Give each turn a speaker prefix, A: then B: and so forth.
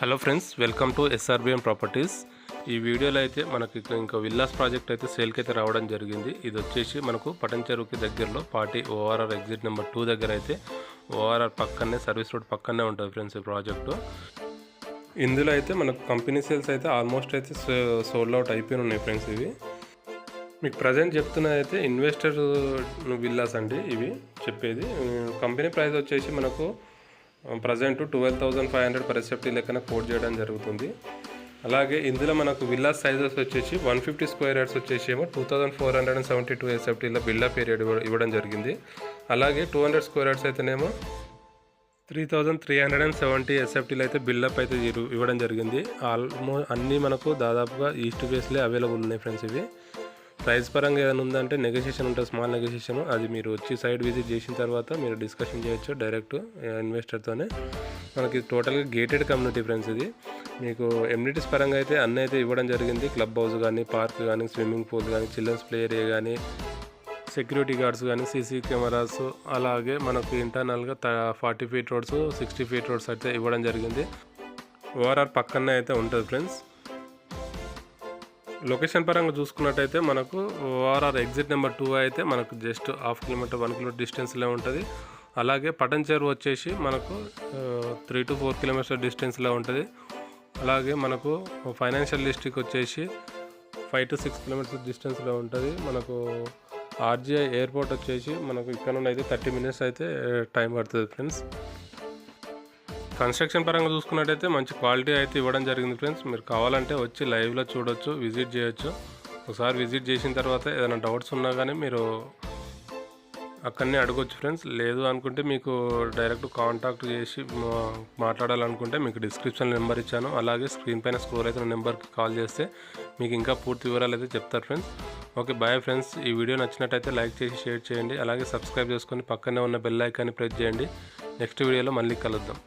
A: Hello friends welcome to SRBM properties ఈ వీడియోలో అయితే మనకి ఇక్కడ ఇంకా విల్లాస్ ప్రాజెక్ట్ అయితే సేల్కి అయితే రావడం జరిగింది. ఇది వచ్చేసి మనకు పటంచెరువుకి దగ్గరలో party ORR exit number two దగ్గర అయితే ఓఆర్ఆర్ పక్కనే సర్వీస్ రోడ్ పక్కనే ఉంటుంది ఫ్రెండ్స్ ఈ ప్రాజెక్టు. ఇందులో అయితే మనకు కంపెనీ సేల్స్ అయితే ఆల్మోస్ట్ అయితే సోల్డ్ అవుట్ అయిపోయి ఉన్నాయి ఫ్రెండ్స్ ఇవి. మీకు ప్రజెంట్ చెప్తున్నది అయితే ఇన్వెస్టర్ విల్లాస్ అండి ఇవి చెప్పేది. కంపెనీ ప్రైస్ వచ్చేసి మనకు present twelve thousand five hundred per SFT లెక్కన కోట్ చేయడం జరుగుతుంది. అలాగే ఇందులో మనకు విల్లా సైజెస్ వచ్చేసి వన్ ఫిఫ్టీ స్క్వేర్ యార్డ్స్ వచ్చేసి ఏమో two thousand four hundred and seventy two ఎస్ఎఫ్టీలో Billa period ఇవ్వడం జరిగింది. అలాగే టూ హండ్రెడ్ స్క్వేర్ యార్డ్స్ అయితేనేమో three thousand three hundred and seventy ఎస్ఎఫ్టీలు అయితే బిల్డప్ అయితే ఇవ్వడం జరిగింది. ఆల్మోస్ట్ అన్నీ మనకు దాదాపుగా ఈస్ట్ ఫేస్లే అవైలబుల్ ఉన్నాయి ఫ్రెండ్స్ ఇవి. ప్రైస్ పరంగా ఏదైనా ఉందంటే నెగోషియేషన్ ఉంటుంది స్మాల్ నెగోషియేషన్ అది మీరు వచ్చి సైడ్ విజిట్ చేసిన తర్వాత మీరు డిస్కషన్ చేయొచ్చు డైరెక్ట్ ఇన్వెస్టర్తోనే మనకి టోటల్గా గేటెడ్ కమ్యూనిటీ ఫ్రెండ్స్ ఇది. మీకు ఎమ్యూనిటీస్ పరంగా అయితే అన్నీ అయితే ఇవ్వడం జరిగింది. క్లబ్ హౌస్ కానీ పార్క్ కానీ స్విమ్మింగ్ పూల్ కానీ చిల్డ్రన్స్ ప్లే ఏరియా కానీ సెక్యూరిటీ గార్డ్స్ కానీ సీసీ కెమెరాస్ అలాగే మనకు ఇంటర్నల్గా forty feet roads sixty feet roads అయితే ఇవ్వడం జరిగింది. ఓఆర్ఆర్ పక్కనే అయితే ఉంటుంది ఫ్రెండ్స్ లొకేషన్ పరంగా చూసుకున్నట్టయితే మనకు ఓఆర్ఆర్ ఎగ్జిట్ నెంబర్ టూ అయితే మనకు just half kilometre one kilometre డిస్టెన్స్లో ఉంటుంది. అలాగే పటన్ చెరువు వచ్చేసి మనకు త్రీ టు ఫోర్ కిలోమీటర్స్ డిస్టెన్స్లో ఉంటుంది. అలాగే మనకు ఫైనాన్షియల్ డిస్ట్రిక్ట్ వచ్చేసి ఫైవ్ టు సిక్స్ కిలోమీటర్స్ డిస్టెన్స్లో ఉంటుంది. మనకు ఆర్జీఐ ఎయిర్పోర్ట్ వచ్చేసి మనకు ఇక్కడ నుండి అయితే థర్టీ మినిట్స్ అయితే టైం పడుతుంది ఫ్రెండ్స్. కన్స్ట్రక్షన్ పరంగా చూసుకున్నట్టయితే మంచి క్వాలిటీ అయితే ఇవ్వడం జరిగింది ఫ్రెండ్స్. మీరు కావాలంటే వచ్చి లైవ్లో చూడొచ్చు విజిట్ చేయొచ్చు. ఒకసారి విజిట్ చేసిన తర్వాత ఏదైనా డౌట్స్ ఉన్నా కానీ మీరు అక్కడనే అడగొచ్చు ఫ్రెండ్స్. లేదు అనుకుంటే మీకు డైరెక్ట్ కాంటాక్ట్ చేసి మాట్లాడాలనుకుంటే మీకు డిస్క్రిప్షన్ నెంబర్ ఇచ్చాను. అలాగే స్క్రీన్ పైన స్క్రోల్ అయితే నెంబర్కి కాల్ చేస్తే మీకు ఇంకా పూర్తి వివరాలు అయితే చెప్తారు ఫ్రెండ్స్. Okay bye friends. ఈ వీడియో నచ్చినట్టయితే లైక్ చేసి షేర్ చేయండి. అలాగే సబ్స్క్రైబ్ చేసుకొని పక్కనే ఉన్న బెల్ ఐకాన్ని ప్రెస్ చేయండి. నెక్స్ట్ వీడియోలో మళ్ళీ కలుద్దాం.